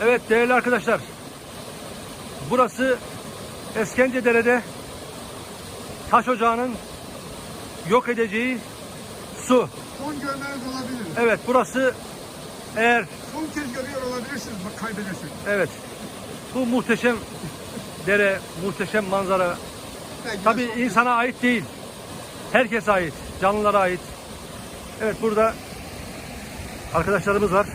Evet değerli arkadaşlar. Burası Eskendedere'de taş ocağının yok edeceği su. Son görmeniz olabilir. Evet burası eğer Son kez görüyor olabilirsiniz bak kaybedersiniz. evet bu muhteşem dere, muhteşem manzara Belki tabi de son- insana ait değil. Herkese ait, canlılara ait. Evet burada arkadaşlarımız var.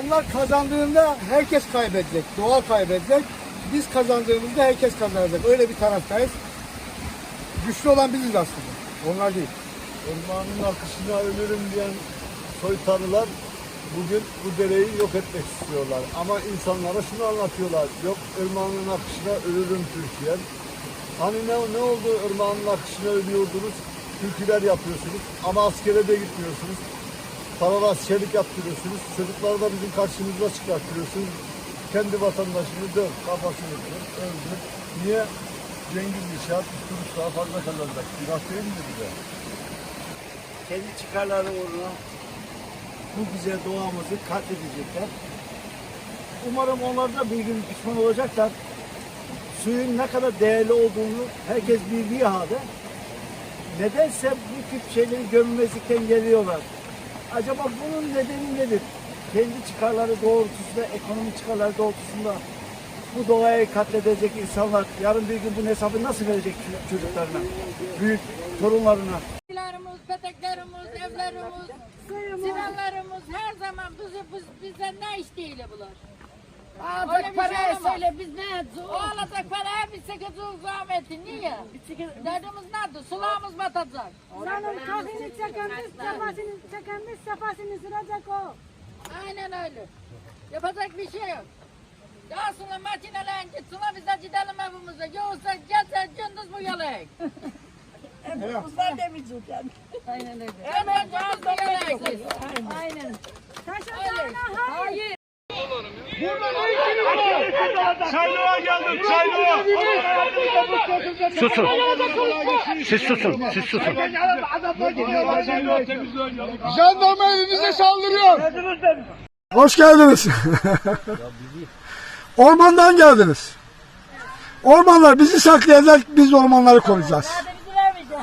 Onlar kazandığında herkes kaybedecek. Doğa kaybedecek. Biz kazandığımızda herkes kazanacak. Öyle bir taraftayız. Güçlü olan biziz aslında. Onlar değil. Ormanın akışına ölürüm diyen soytarılar bugün bu dereyi yok etmek istiyorlar. Ama insanlara şunu anlatıyorlar. Yok ırmağın akışına ölürüm Türkiye. Hani ne, ne oldu ırmağın akışına ölüyordunuz? Türküler yapıyorsunuz ama askere de gitmiyorsunuz. Paralı askerlik yaptırıyorsunuz. Çocukları da bizim karşımıza çıkartıyorsunuz. Kendi vatandaşını döv, kafasını kır, öldür. Niye? Cengiz Nişat, kuruş daha fazla kazanacak. Günah değil mi bize? Kendi çıkarları uğruna bu güzel doğamızı katledecekler. Umarım onlar da bir gün pişman olacaklar. Suyun ne kadar değerli olduğunu herkes bildiği halde nedense bu tip şeyleri görmezlikten geliyorlar. Acaba bunun nedeni nedir? Kendi çıkarları doğrultusunda, ekonomi çıkarları doğrultusunda bu doğayı katledecek insanlar yarın bir gün bunun hesabını nasıl verecek çocuklarına, büyük torunlarına? Evlerimiz, peteklerimiz, evlerimiz, sinanlarımız her zaman bizi biz, bizden ne. Öyle bir Alacak şey parayı olamaz. söyle biz ne yapacağız? alacak paraya biz sekeceğiz zahmeti. Niye? Derdimiz nedir? Sulağımız batacak. Canım kahveni çekenmiş, sefasını çekenmiş, sefasını sürecek o. Aynen öyle. Yapacak bir şey yok. Daha sonra makineler gitsin biz de gidelim evimize. Yoksa gece gündüz bu. Uzlar demeyecek yani. Aynen öyle. Hemen gündüz bu yalayık. Aynen. Taş ocağına hayır. Susun. Siz susun. Siz susun. Jandarma evimize saldırıyor. Hoş geldiniz. Ormandan geldiniz. Ormanlar bizi saklayacak, biz ormanları koruyacağız.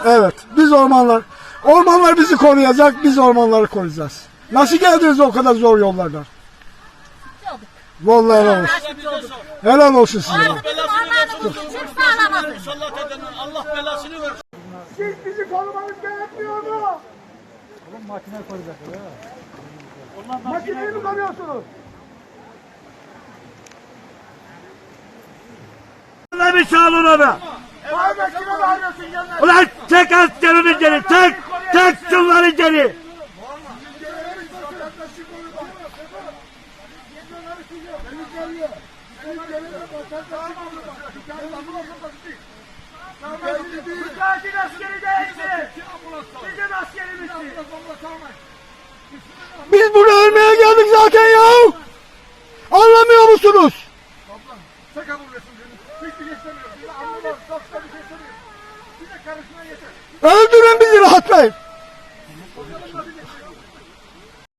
Evet, biz ormanlar. Ormanlar bizi koruyacak, biz ormanları koruyacağız. Nasıl geldiniz o kadar zor yollardan? Vallahi helal olsun. Helal olsun size. Allah belasını versin. Siz bizi korumanız gerekmiyordu. Oğlum makine koruyacaklar ha. Makineyi mi koruyorsunuz? Ulan bir sağ olun abi. Ahmet kime bağırıyorsun yanına? Ulan tek askerin içeri, tek, tek şunlar içeri. Biz burada ölmeye geldik zaten ya. Anlamıyor musunuz? Öldürün bizi rahat bey.